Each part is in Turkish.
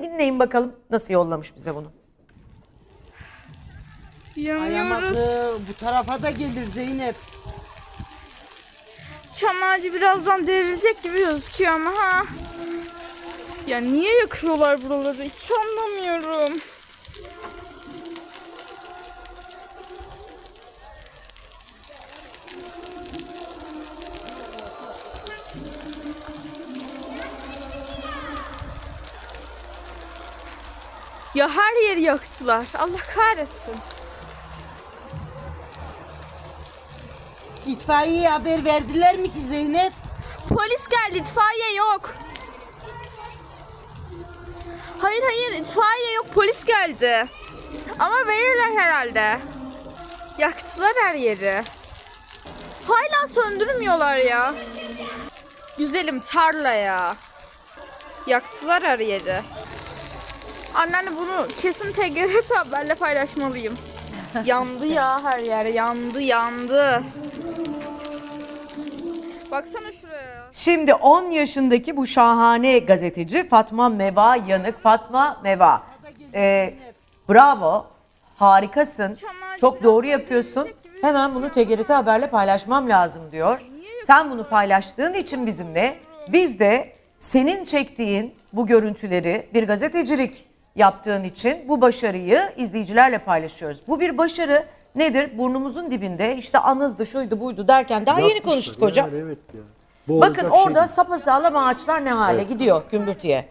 Dinleyin bakalım nasıl yollamış bize bunu. Yanıyoruz. Bu tarafa da gelir Zeynep. Çam ağacı birazdan devrilecek gibi gözüküyor ama ha. Ya niye yakıyorlar buraları hiç anlamıyorum. Ya her yeri yaktılar. Allah kahretsin. İtfaiyeye haber verdiler mi ki Zeynep? Polis geldi, itfaiye yok. Hayır hayır, itfaiye yok, polis geldi. Ama verirler herhalde. Yaktılar her yeri. Hala söndürmüyorlar ya. Güzelim tarla ya. Yaktılar her yeri. Anneanne bunu kesin TGRT haberle paylaşmalıyım. yandı ya her yer, yandı yandı. Baksana şuraya. Şimdi 10 yaşındaki bu şahane gazeteci Fatma Meva Yanık. Fatma Meva. Ee, bravo. Harikasın. Çok doğru yapıyorsun. Hemen bunu TGRT Haber'le paylaşmam lazım diyor. Sen bunu paylaştığın için bizimle biz de senin çektiğin bu görüntüleri bir gazetecilik yaptığın için bu başarıyı izleyicilerle paylaşıyoruz. Bu bir başarı nedir? Burnumuzun dibinde işte anızdı şuydu buydu derken daha yeni Yapmışlar konuştuk hocam. yani, evet ya. Bu Bakın olacak şey orada değil. sapasağlam ağaçlar ne hale gidiyor gümbürtüye.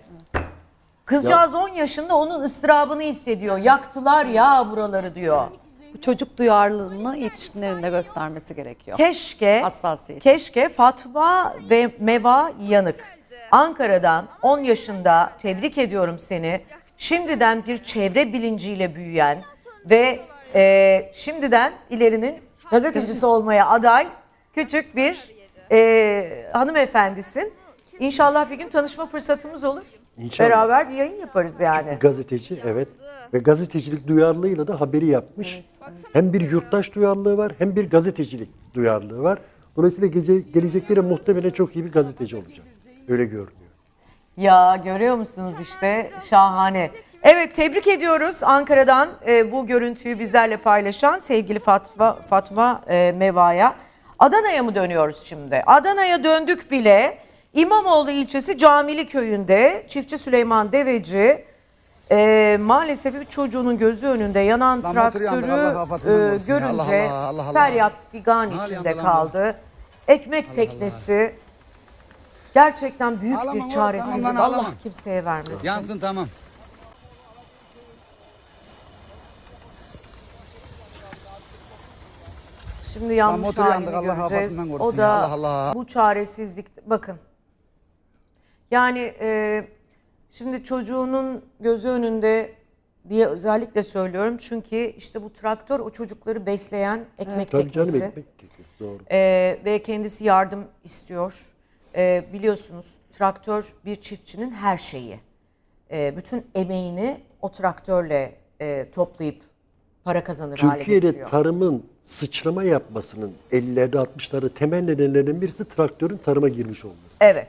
Kızcağız 10 yaşında onun ıstırabını hissediyor. Yaktılar ya buraları diyor. Bu çocuk duyarlılığını yetişkinlerin de göstermesi gerekiyor. Keşke, Hassasiyet. keşke Fatma ve Meva Yanık Ankara'dan 10 yaşında tebrik ediyorum seni. Şimdiden bir çevre bilinciyle büyüyen ve e, şimdiden ilerinin gazetecisi olmaya aday küçük bir e, hanımefendisin. İnşallah bir gün tanışma fırsatımız olur. İnşallah. Beraber bir yayın yaparız yani. Bir gazeteci evet ve gazetecilik duyarlılığıyla da haberi yapmış. Hem bir yurttaş duyarlılığı var hem bir gazetecilik duyarlılığı var. Dolayısıyla gece, gelecekleri muhtemelen çok iyi bir gazeteci olacak. Öyle görünüyor. Ya görüyor musunuz işte şahane. Evet tebrik ediyoruz Ankara'dan e, bu görüntüyü bizlerle paylaşan sevgili Fatma, Fatma e, Meva'ya. Adana'ya mı dönüyoruz şimdi? Adana'ya döndük bile. İmamoğlu ilçesi Camili köyünde çiftçi Süleyman Deveci e, maalesef üç çocuğunun gözü önünde yanan Lan motor yandı, traktörü Allah afetinden e, görünce Allah Allah, Allah Allah. feryat figan içinde yandı lan kaldı. Ekmek teknesi gerçekten büyük Ağlama bir oğlum, çaresizlik. Allah ağlama. kimseye vermesin. Yansın tamam. Şimdi yanmış motor halini yandık, Allah göreceğiz. O da ya, Allah Allah. bu çaresizlik bakın. Yani e, şimdi çocuğunun gözü önünde diye özellikle söylüyorum. Çünkü işte bu traktör o çocukları besleyen ekmek Tabii canım teknesi. ekmek teknesi doğru. E, ve kendisi yardım istiyor. E, biliyorsunuz traktör bir çiftçinin her şeyi. E, bütün emeğini o traktörle e, toplayıp para kazanır hale Türkiye'de getiriyor. tarımın sıçrama yapmasının 50'lerde 60'larda temel nedenlerinden birisi traktörün tarıma girmiş olması. Evet.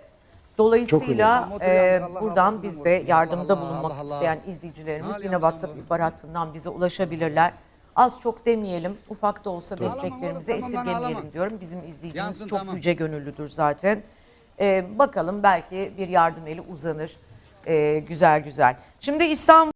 Dolayısıyla Çok e, önemli. Buradan biz de yardımda bulunmak isteyen izleyicilerimiz yine. WhatsApp ihbar hattından bize ulaşabilirler. Az çok demeyelim, ufak da olsa desteklerimizi esirgemeyelim diyorum. Bizim izleyicimiz çok yüce gönüllüdür zaten. E, bakalım belki bir yardım eli uzanır. E, güzel güzel. Şimdi İstanbul